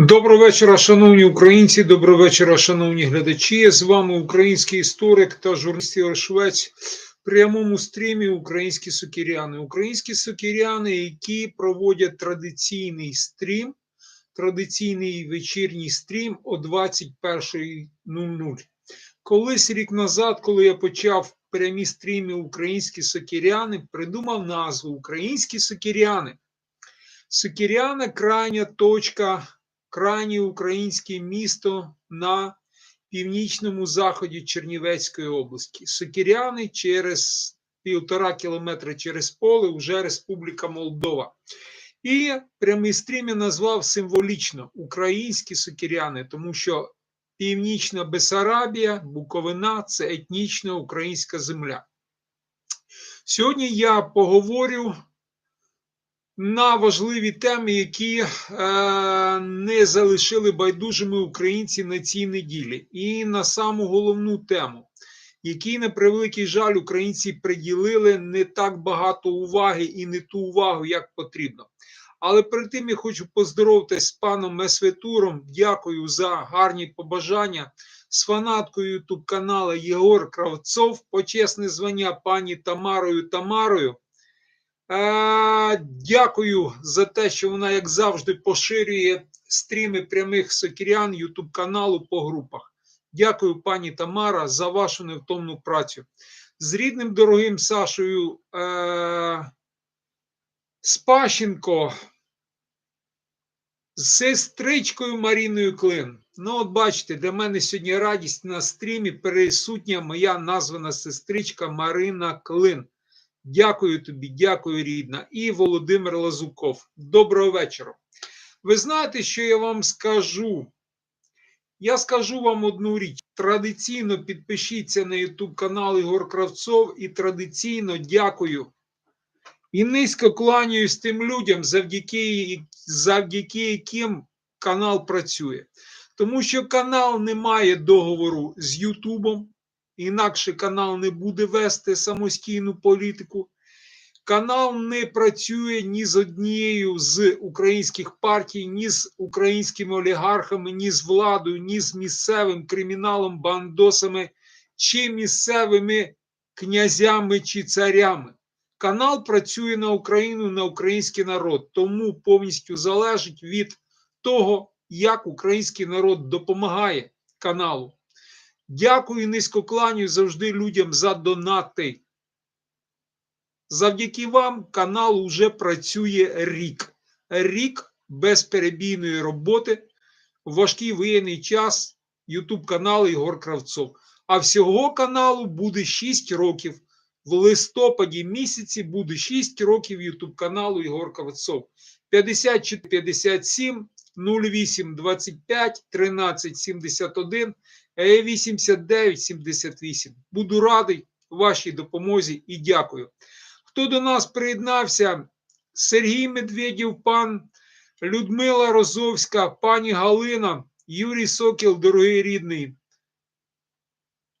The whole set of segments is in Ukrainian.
Доброго вечора, шановні українці. Доброго вечора, шановні глядачі. З вами український історик та журналіст Ігор Швець в прямому стрімі Українські сокіряни. Українські сокіряни, які проводять традиційний стрім, традиційний вечірній стрім о 21.00. Колись рік назад, коли я почав прямі стріми Українські сокіряни, придумав назву Українські сокіряни. Сокіряни крайня точка крайнє українське місто на північному заході Чернівецької області. Сокіряни через півтора кілометра через поле вже Республіка Молдова. І прямий стрім я назвав символічно українські сокіряни, тому що Північна Бесарабія, Буковина це етнічна українська земля. Сьогодні я поговорю на важливі теми, які е, не залишили байдужими українці на цій неділі, і на саму головну тему, якій, на превеликий жаль, українці приділили не так багато уваги і не ту увагу, як потрібно. Але перед тим я хочу поздоровитися з паном Месветуром. Дякую за гарні побажання. З фанаткою ютуб каналу Єгор Кравцов, почесне звання пані Тамарою Тамарою. Дякую за те, що вона, як завжди, поширює стріми прямих сокірян Ютуб каналу по групах. Дякую, пані Тамара, за вашу невтомну працю. З рідним дорогим Сашою е, Спащенко, з сестричкою Маріною Клин. Ну, от бачите, для мене сьогодні радість на стрімі присутня моя названа сестричка Марина Клин. Дякую тобі, дякую, рідна. І Володимир Лазуков. Доброго вечора. Ви знаєте, що я вам скажу? Я скажу вам одну річ. Традиційно підпишіться на YouTube канал Ігор Кравцов і традиційно дякую. І низько кланяюсь тим людям, завдяки, завдяки яким канал працює. Тому що канал не має договору з Ютубом інакше канал не буде вести самостійну політику. Канал не працює ні з однією з українських партій, ні з українськими олігархами, ні з владою, ні з місцевим криміналом, бандосами чи місцевими князями чи царями. Канал працює на Україну, на український народ, тому повністю залежить від того, як український народ допомагає каналу. Дякую низько кланю завжди людям за донати. Завдяки вам канал уже працює рік. Рік безперебійної роботи. Важкий воєнний час YouTube канал Ігор Кравцов. А всього каналу буде 6 років. В листопаді місяці буде 6 років YouTube каналу Ігор Кравцов. 54 57 08 25 13 71 8978. Буду радий вашій допомозі і дякую. Хто до нас приєднався? Сергій Медведєв, пан Людмила Розовська, пані Галина, Юрій Сокіл, дорогий рідний,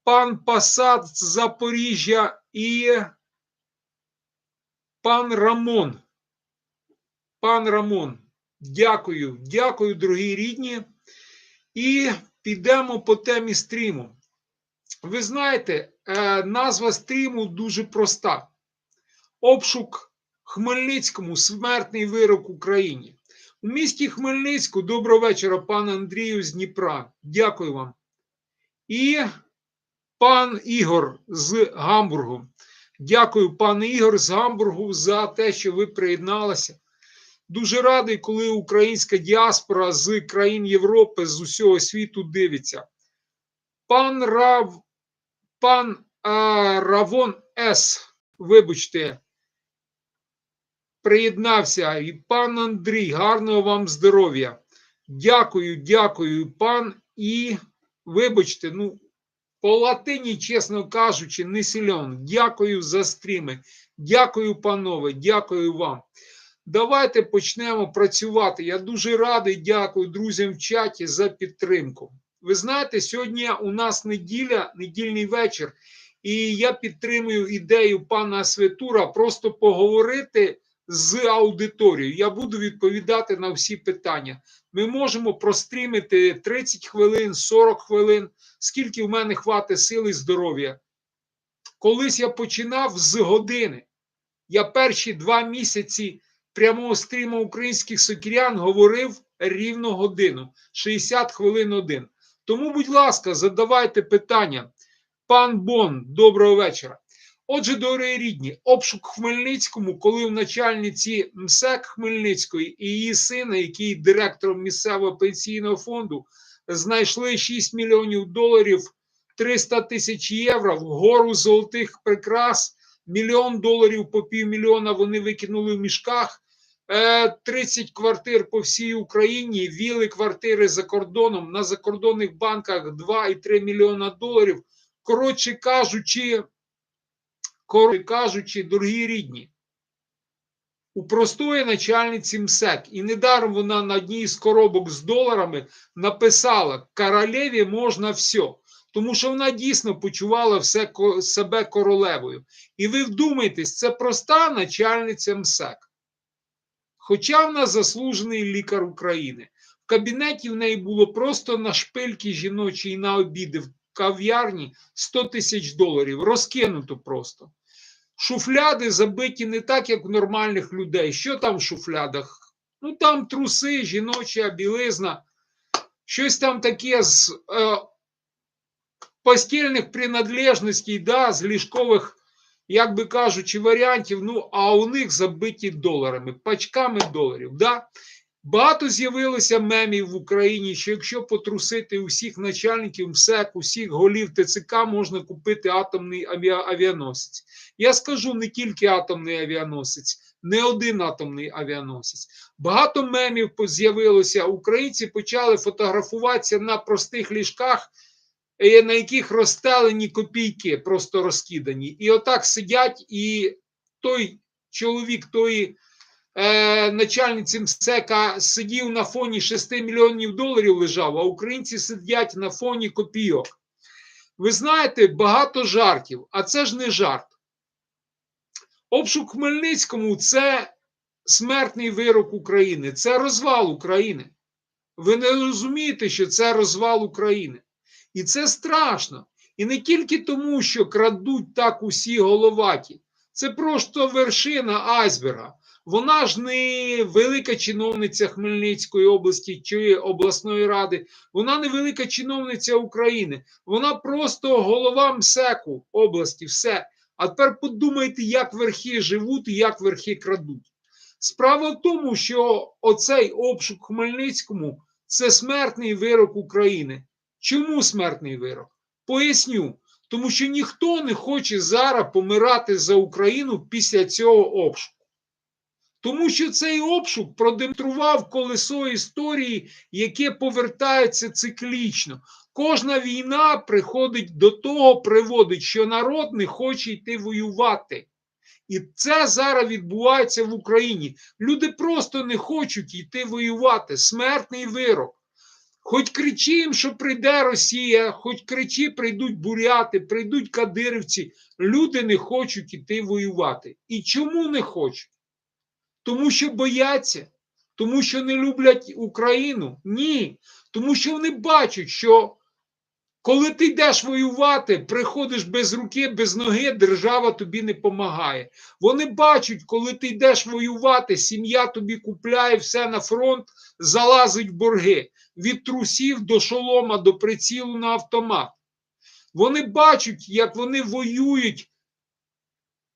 пан Пасад з Запоріжжя і пан Рамон. Пан Рамон, дякую, дякую, дорогі рідні. І підемо по темі стріму. Ви знаєте, е, назва стріму дуже проста: обшук Хмельницькому, смертний вирок Україні. У місті Хмельницьку доброго вечора, пан Андрію з Дніпра. Дякую вам. І пан Ігор з Гамбургу. Дякую, пане Ігор з Гамбургу, за те, що ви приєдналися. Дуже радий, коли українська діаспора з країн Європи з усього світу дивиться. Пан Рав, пан а, Равон С. Вибачте, приєднався. І пан Андрій, гарного вам здоров'я. Дякую, дякую, пан. І вибачте, ну, по латині, чесно кажучи, не сильон. Дякую за стріми. Дякую, панове, дякую вам. Давайте почнемо працювати. Я дуже радий, дякую друзям в чаті за підтримку. Ви знаєте, сьогодні у нас неділя, недільний вечір, і я підтримую ідею пана Светура просто поговорити з аудиторією. Я буду відповідати на всі питання. ми можемо простримити 30 хвилин, 40 хвилин, скільки в мене хватить сили і здоров'я. Колись я починав з години. Я перші два місяці прямого стріму українських сокірян говорив рівно годину, 60 хвилин один. Тому, будь ласка, задавайте питання. Пан Бон, доброго вечора. Отже, дорогі рідні, обшук в Хмельницькому, коли в начальниці МСЕК Хмельницької і її сина, який директором місцевого пенсійного фонду, знайшли 6 мільйонів доларів, 300 тисяч євро, гору золотих прикрас, мільйон доларів по півмільйона вони викинули в мішках. е, 30 квартир по всій Україні, віли квартири за кордоном, на закордонних банках 2,3 мільйона доларів. Коротше кажучи, коротше кажучи, дорогі рідні, у простої начальниці МСЕК, і недаром вона на одній з коробок з доларами написала: королеві можна все. Тому що вона дійсно почувала все себе королевою. І ви вдумайтесь, це проста начальниця МСЕК. Хоча вона заслужений лікар України. В кабінеті в неї було просто на шпильки жіночі на обіди в кав'ярні 100 тисяч доларів. Розкинуто просто. Шуфляди забиті не так, як у нормальних людей. Що там в шуфлядах? Ну там труси, жіноча білизна, щось там таке з е, постільних принадлежностей, да, з ліжкових, як би кажучи, варіантів. Ну, а у них забиті доларами, пачками доларів. Да? Багато з'явилося мемів в Україні, що якщо потрусити усіх начальників МСЕК, усіх голів ТЦК, можна купити атомний авіа- авіаносець. Я скажу не тільки атомний авіаносець, не один атомний авіаносець. Багато мемів з'явилося. Українці почали фотографуватися на простих ліжках, на яких розстелені копійки, просто розкидані. І отак сидять, і той чоловік тої е, начальниці МСЕКа сидів на фоні 6 мільйонів доларів лежав, а українці сидять на фоні копійок. Ви знаєте, багато жартів, а це ж не жарт. Обшук Хмельницькому це смертний вирок України, це розвал України. Ви не розумієте, що це розвал України. І це страшно. І не тільки тому, що крадуть так усі головаті. Це просто вершина айсберга. Вона ж не велика чиновниця Хмельницької області чи обласної ради, вона не велика чиновниця України. Вона просто голова МСЕКу області. Все. А тепер подумайте, як верхи живуть і як верхи крадуть. Справа в тому, що оцей обшук Хмельницькому це смертний вирок України. Чому смертний вирок? Поясню. Тому що ніхто не хоче зараз помирати за Україну після цього обшуку. Тому що цей обшук продемонстрував колесо історії, яке повертається циклічно. Кожна війна приходить до того, приводить, що народ не хоче йти воювати. І це зараз відбувається в Україні. Люди просто не хочуть йти воювати. Смертний вирок. Хоч кричи їм, що прийде Росія, хоч кричи, прийдуть буряти, прийдуть кадирівці. Люди не хочуть іти воювати. І чому не хочуть? Тому що бояться, тому що не люблять Україну? Ні. Тому що вони бачать, що коли ти йдеш воювати, приходиш без руки, без ноги, держава тобі не допомагає. Вони бачать, коли ти йдеш воювати, сім'я тобі купляє все на фронт, залазить в борги від трусів до шолома, до прицілу на автомат. Вони бачать, як вони воюють,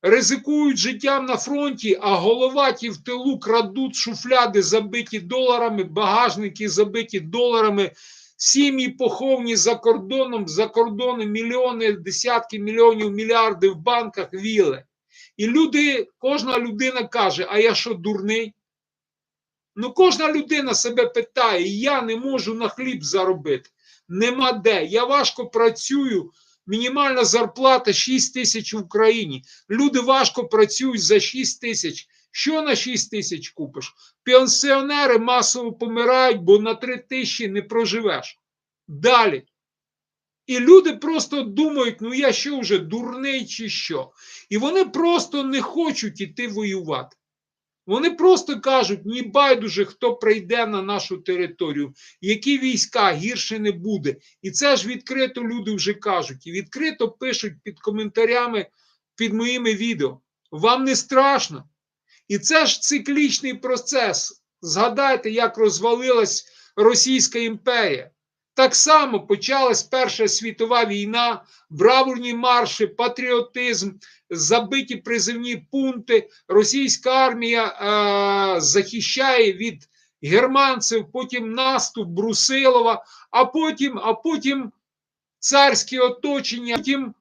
ризикують життям на фронті, а головаті в тилу крадуть шуфляди, забиті доларами, багажники забиті доларами, сім'ї поховні за кордоном, за кордоном мільйони, десятки мільйонів, мільярди в банках віли. І люди, кожна людина каже: А я що, дурний? Ну, кожна людина себе питає: я не можу на хліб заробити. Нема де. Я важко працюю. Мінімальна зарплата 6 тисяч в Україні. Люди важко працюють за 6 тисяч. Що на 6 тисяч купиш? Пенсіонери масово помирають, бо на 3 тисячі не проживеш. Далі. І люди просто думають, ну я що вже дурний чи що. І вони просто не хочуть іти воювати. Вони просто кажуть: ні байдуже, хто прийде на нашу територію, які війська гірше не буде. І це ж відкрито люди вже кажуть. І відкрито пишуть під коментарями під моїми відео. Вам не страшно. І це ж циклічний процес. Згадайте, як розвалилась Російська імперія. Так само почалась Перша світова війна, бравурні марші, патріотизм, забиті призивні пункти. Російська армія е, захищає від германців, потім наступ Брусилова, а потім, а потім царське оточення, потім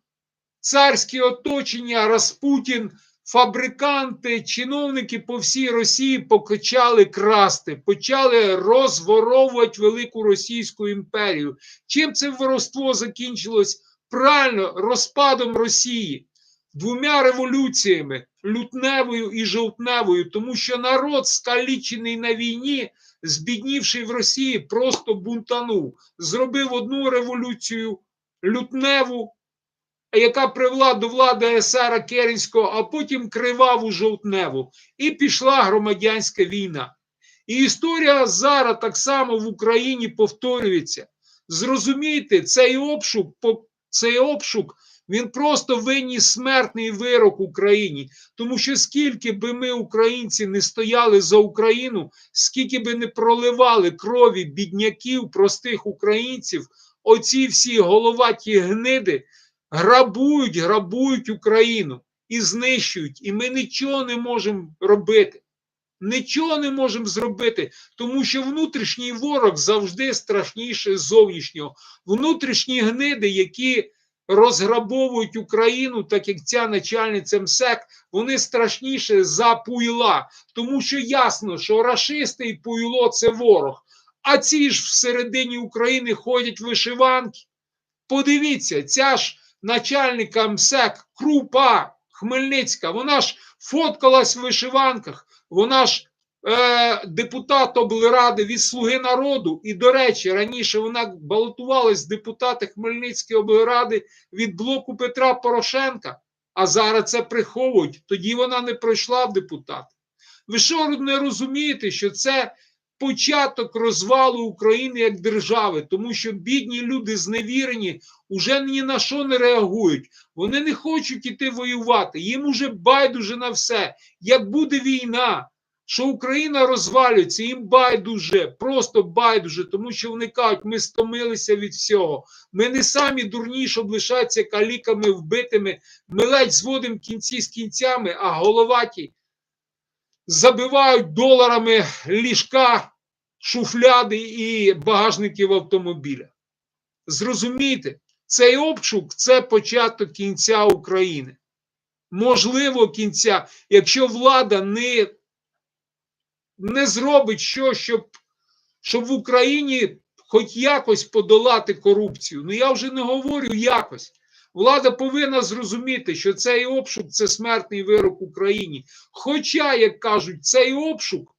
царське оточення, Распутін, фабриканти, чиновники по всій Росії почали красти, почали розворовувати велику Російську імперію. Чим це воровство закінчилось? Правильно, розпадом Росії, двома революціями лютневою і жовтневою, тому що народ, скалічений на війні, збіднівший в Росії, просто бунтанув. Зробив одну революцію лютневу, яка привела до влади Есера Керенського, а потім криваву жовтневу. І пішла громадянська війна. І історія зараз так само в Україні повторюється. Зрозумійте, цей обшук, цей обшук, він просто виніс смертний вирок Україні. Тому що скільки би ми, українці, не стояли за Україну, скільки би не проливали крові бідняків, простих українців, оці всі головаті гниди грабують, грабують Україну і знищують. І ми нічого не можемо робити. Нічого не можемо зробити, тому що внутрішній ворог завжди страшніше зовнішнього. Внутрішні гниди, які розграбовують Україну, так як ця начальниця МСЕК, вони страшніше за пуйла. Тому що ясно, що рашисти і пуйло це ворог. А ці ж всередині України ходять вишиванки. Подивіться, ця ж начальника МСЕК Крупа Хмельницька, вона ж фоткалась в вишиванках, вона ж е, депутат облради від Слуги народу. І, до речі, раніше вона балотувалась депутати Хмельницької облради від блоку Петра Порошенка, а зараз це приховують. Тоді вона не пройшла в депутати. Ви що не розумієте, що це початок розвалу України як держави, тому що бідні люди зневірені уже ні на що не реагують. Вони не хочуть іти воювати. Їм уже байдуже на все. Як буде війна, що Україна розвалюється, їм байдуже, просто байдуже, тому що вони кажуть, ми стомилися від всього. Ми не самі дурні, щоб лишатися каліками вбитими. Ми ледь зводимо кінці з кінцями, а головаті забивають доларами ліжка, шуфляди і багажників автомобіля. Зрозумійте, цей обшук це початок кінця України. Можливо, кінця, якщо влада не не зробить що, щоб, щоб в Україні хоч якось подолати корупцію. Ну я вже не говорю якось. Влада повинна зрозуміти, що цей обшук це смертний вирок Україні. Хоча, як кажуть, цей обшук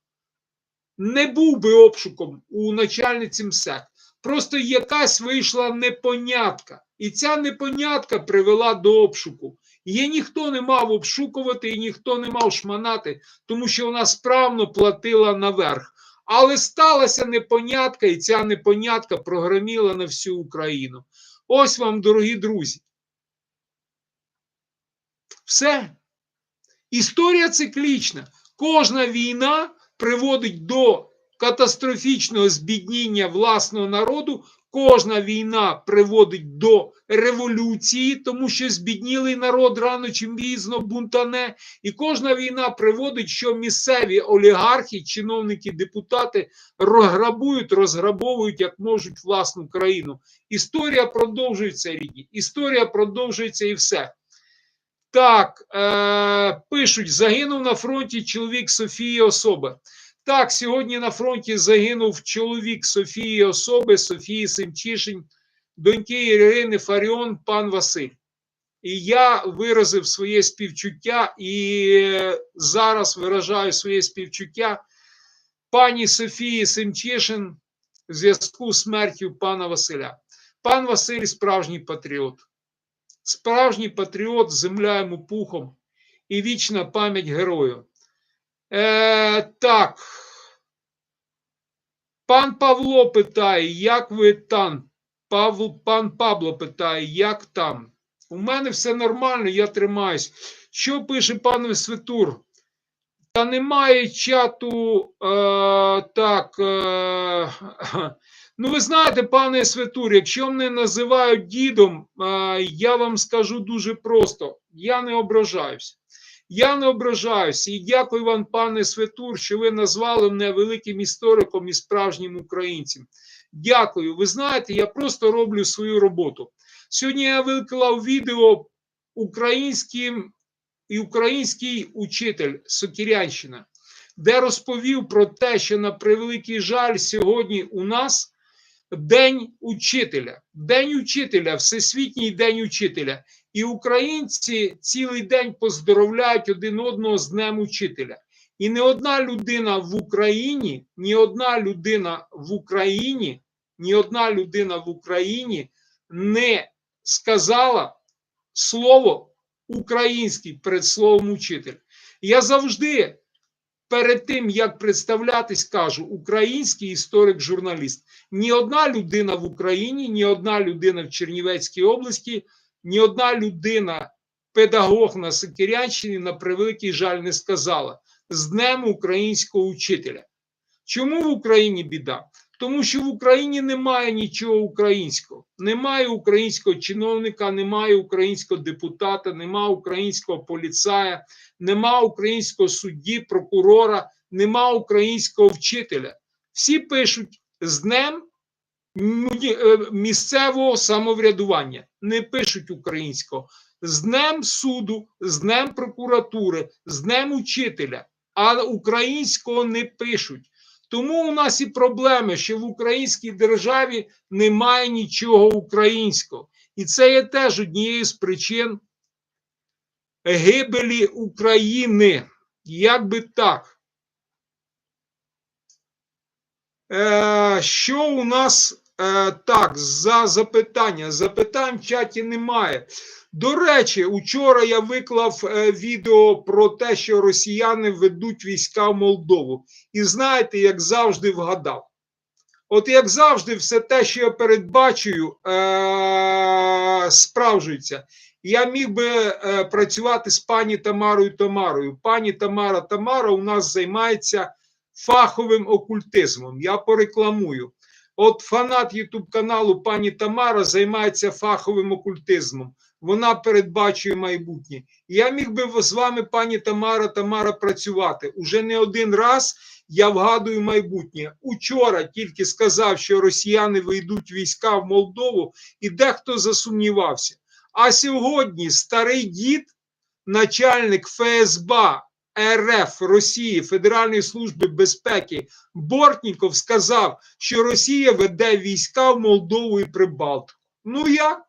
не був би обшуком у начальниці МСЕК. Просто якась вийшла непонятка. І ця непонятка привела до обшуку. Її ніхто не мав обшукувати і ніхто не мав шманати, тому що вона справно платила наверх. Але сталася непонятка, і ця непонятка програміла на всю Україну. Ось вам, дорогі друзі. Все. Історія циклічна. Кожна війна приводить до катастрофічного збідніння власного народу. Кожна війна приводить до революції, тому що збіднілий народ рано чи пізно бунтане. І кожна війна приводить, що місцеві олігархи, чиновники, депутати розграбують, розграбовують як можуть власну країну. Історія продовжується рідні. Історія продовжується і все. Так, е, пишуть: загинув на фронті чоловік Софії Особи. Так, сьогодні на фронті загинув чоловік Софії Особи, Софії Семчишин, доньки Ірини Фаріон, пан Василь. І я виразив своє співчуття і зараз виражаю своє співчуття пані Софії Семчишин в зв'язку з смертю пана Василя. Пан Василь справжній патріот. Справжній патріот земля йому пухом і вічна пам'ять герою. Е, так. Пан Павло питає, як ви там? Павло, пан Павло питає, як там? У мене все нормально, я тримаюсь. Що пише пан Светур? Та немає чату. Е, так. Е, ну, ви знаєте, пане Светур, якщо мене називають дідом, я вам скажу дуже просто: я не ображаюсь. Я не ображаюся і дякую вам, пане Светур, що ви назвали мене великим істориком і справжнім українцем. Дякую. Ви знаєте, я просто роблю свою роботу. Сьогодні я виклав відео українським і український учитель Сокірянщина, де розповів про те, що на превеликий жаль сьогодні у нас День учителя, День учителя, Всесвітній день учителя. І українці цілий день поздоровляють один одного з Днем учителя. І не одна людина в Україні, ні одна людина в Україні, ні одна людина в Україні не сказала слово український перед словом учитель. Я завжди перед тим, як представлятись, кажу український історик-журналіст. Ні одна людина в Україні, ні одна людина в Чернівецькій області, ні одна людина, педагог на Сикірянщині, на превеликий жаль, не сказала з Днем українського учителя. Чому в Україні біда? Тому що в Україні немає нічого українського. Немає українського чиновника, немає українського депутата, немає українського поліцая, немає українського судді, прокурора, немає українського вчителя. Всі пишуть з днем місцевого самоврядування, не пишуть українського. З днем суду, з днем прокуратури, з днем учителя, а українського не пишуть. Тому у нас і проблеми, що в українській державі немає нічого українського. І це є теж однією з причин гибелі України. Як би так? Е, Що у нас е, так за запитання? Запитань в чаті немає. До речі, учора я виклав е, відео про те, що росіяни ведуть війська в Молдову. І знаєте, як завжди вгадав. От як завжди, все те, що я передбачую, е- справжується. Я міг би е працювати з пані Тамарою Тамарою. Пані Тамара Тамара у нас займається фаховим окультизмом. Я порекламую. От фанат Ютуб каналу пані Тамара займається фаховим окультизмом вона передбачує майбутнє. Я міг би з вами, пані Тамара Тамара, працювати уже не один раз. Я вгадую майбутнє. Учора тільки сказав, що росіяни вийдуть війська в Молдову, і дехто засумнівався. А сьогодні старий дід, начальник ФСБ РФ Росії Федеральної служби безпеки Бортніков сказав, що Росія веде війська в Молдову і Прибалтику. Ну як?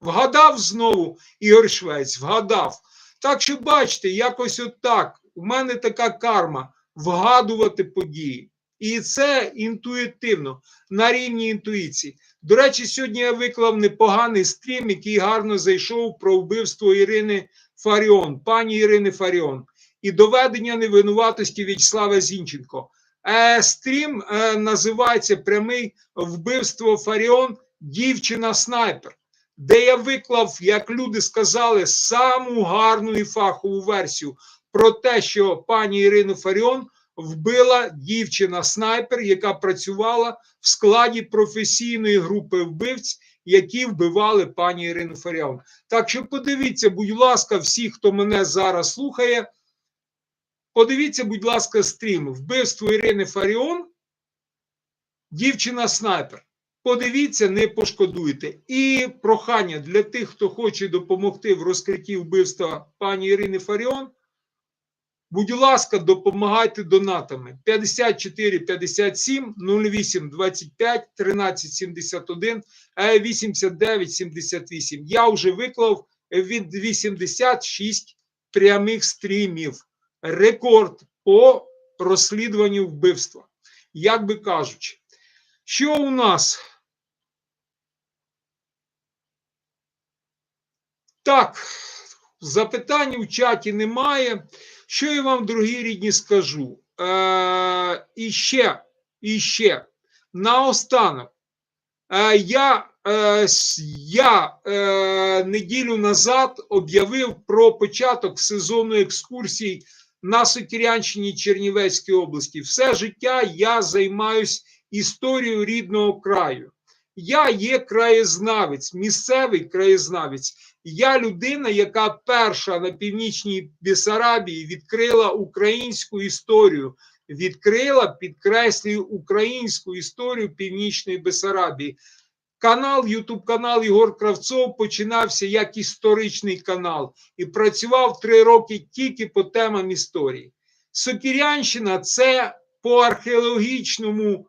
Вгадав знову Ігор Швець, вгадав. Так що, бачите, якось отак. У мене така карма вгадувати події. І це інтуїтивно, на рівні інтуїції. До речі, сьогодні я виклав непоганий стрім, який гарно зайшов про вбивство Ірини Фаріон, пані Ірини Фаріон, і доведення невинуватості В'ячеслава Зінченко. Е, Стрім е, називається Прямий вбивство Фаріон, дівчина-снайпер де я виклав, як люди сказали, саму гарну і фахову версію про те, що пані Ірину Фаріон вбила дівчина-снайпер, яка працювала в складі професійної групи вбивць, які вбивали пані Ірину Фаріон. Так що подивіться, будь ласка, всі, хто мене зараз слухає. Подивіться, будь ласка, стрім вбивство Ірини Фаріон, дівчина-снайпер. Подивіться, не пошкодуйте. І прохання для тих, хто хоче допомогти в розкритті вбивства пані Ірини Фаріон. Будь ласка, допомагайте донатами 54 57 08 25 13 71 89 78. Я вже виклав від 86 прямих стрімів. Рекорд по розслідуванню вбивства. Як би кажучи, що у нас? Так, запитань у чаті немає. Що я вам, дорогі рідні, скажу? Е, і ще, наостанок, е, я, е, я е, неділю назад об'явив про початок сезону екскурсій на Сокірянщині Чернівецької області. Все життя я займаюсь історією рідного краю. Я є краєзнавець, місцевий краєзнавець. Я людина, яка перша на північній Бесарабії відкрила українську історію, відкрила, підкреслюю, українську історію Північної Бесарабії. Канал, Ютуб канал Ігор Кравцов починався як історичний канал і працював три роки тільки по темам історії. Сокірянщина це по археологічному,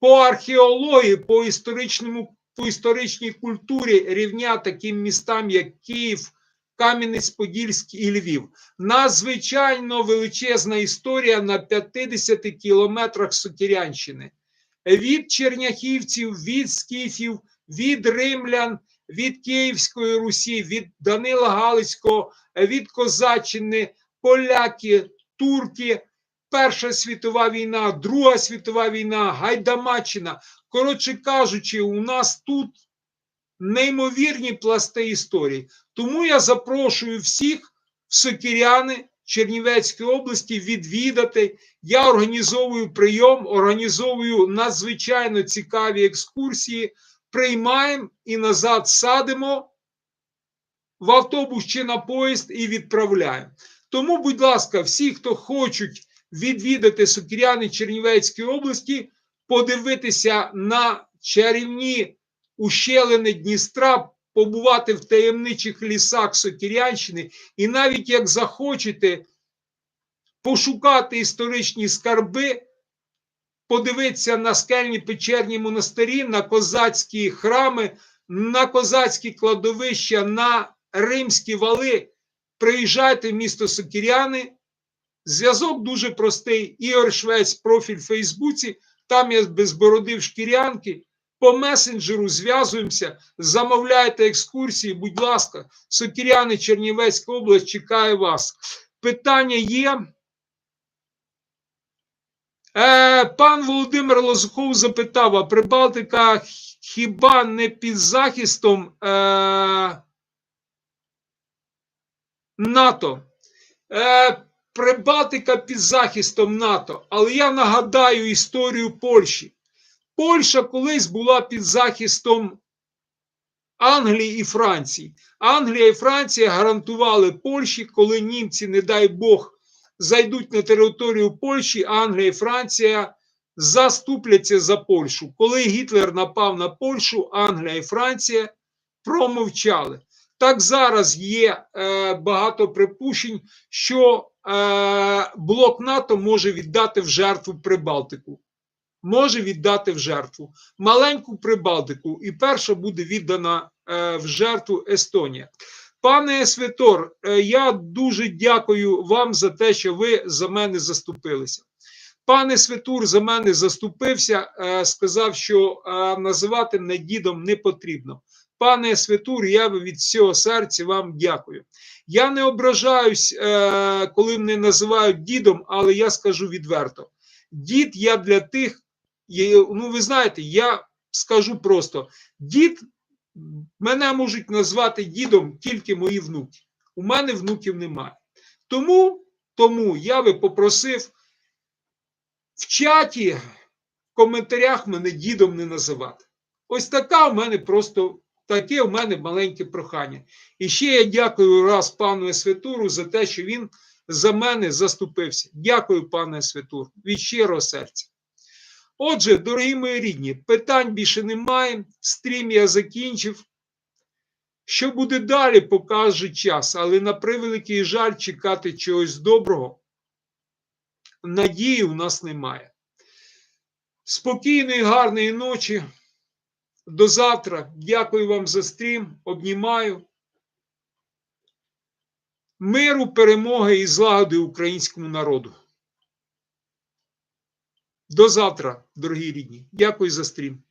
по археології, по історичному, по історичній культурі рівня таким містам, як Київ, Кам'янець-Подільський і Львів. Надзвичайно величезна історія на 50 кілометрах Сокірянщини. Від черняхівців, від скіфів, від римлян, від Київської Русі, від Данила Галицького, від Козаччини, поляки, турки, Перша світова війна, Друга світова війна, Гайдамаччина. Коротше кажучи, у нас тут неймовірні пласти історії. Тому я запрошую всіх в Сокіряни Чернівецької області відвідати. Я організовую прийом, організовую надзвичайно цікаві екскурсії. Приймаємо і назад садимо в автобус чи на поїзд і відправляємо. Тому, будь ласка, всі, хто хочуть відвідати Сокіряни Чернівецької області, подивитися на чарівні ущелини Дністра, побувати в таємничих лісах Сокірянщини, і навіть як захочете пошукати історичні скарби, подивитися на скельні печерні монастирі, на козацькі храми, на козацькі кладовища, на римські вали, приїжджайте в місто Сокіряни. Зв'язок дуже простий. Ігор Швець, профіль в Фейсбуці. Там я без бороди в шкірянки. По месенджеру зв'язуємося, замовляйте екскурсії, будь ласка, Сокіряни, Чернівецька область чекає вас. Питання є. Е, пан Володимир Лозухов запитав: а Прибалтика хіба не під захистом е, НАТО? Е, Прибалтика під захистом НАТО. Але я нагадаю історію Польщі. Польща колись була під захистом Англії і Франції. Англія і Франція гарантували Польщі, коли німці, не дай Бог, зайдуть на територію Польщі, Англія і Франція заступляться за Польщу. Коли Гітлер напав на Польщу, Англія і Франція промовчали. Так зараз є е, багато припущень, що блок НАТО може віддати в жертву Прибалтику. Може віддати в жертву маленьку Прибалтику, і перша буде віддана е, в жертву Естонія. Пане Святор, е, я дуже дякую вам за те, що ви за мене заступилися. Пане Святур за мене заступився, е, сказав, що е, називати мене дідом не потрібно. Пане Святур, я від всього серця вам дякую. Я не ображаюсь, е, коли мене називають дідом, але я скажу відверто: дід я для тих, ну ви знаєте, я скажу просто: дід мене можуть назвати дідом тільки мої внуки. У мене внуків немає. Тому, тому я би попросив в чаті, в коментарях мене дідом не називати. Ось така в мене просто таке в мене маленьке прохання. І ще я дякую раз пану Святуру за те, що він за мене заступився. Дякую, пане Святур, від щирого серця. Отже, дорогі мої рідні, питань більше немає. Стрім я закінчив. Що буде далі, покаже час, але на превеликий жаль чекати чогось доброго. Надії у нас немає. Спокійної, гарної ночі. До завтра. Дякую вам за стрім. Обнімаю. Миру, перемоги і злагоди українському народу. До завтра, дорогі рідні. Дякую за стрім.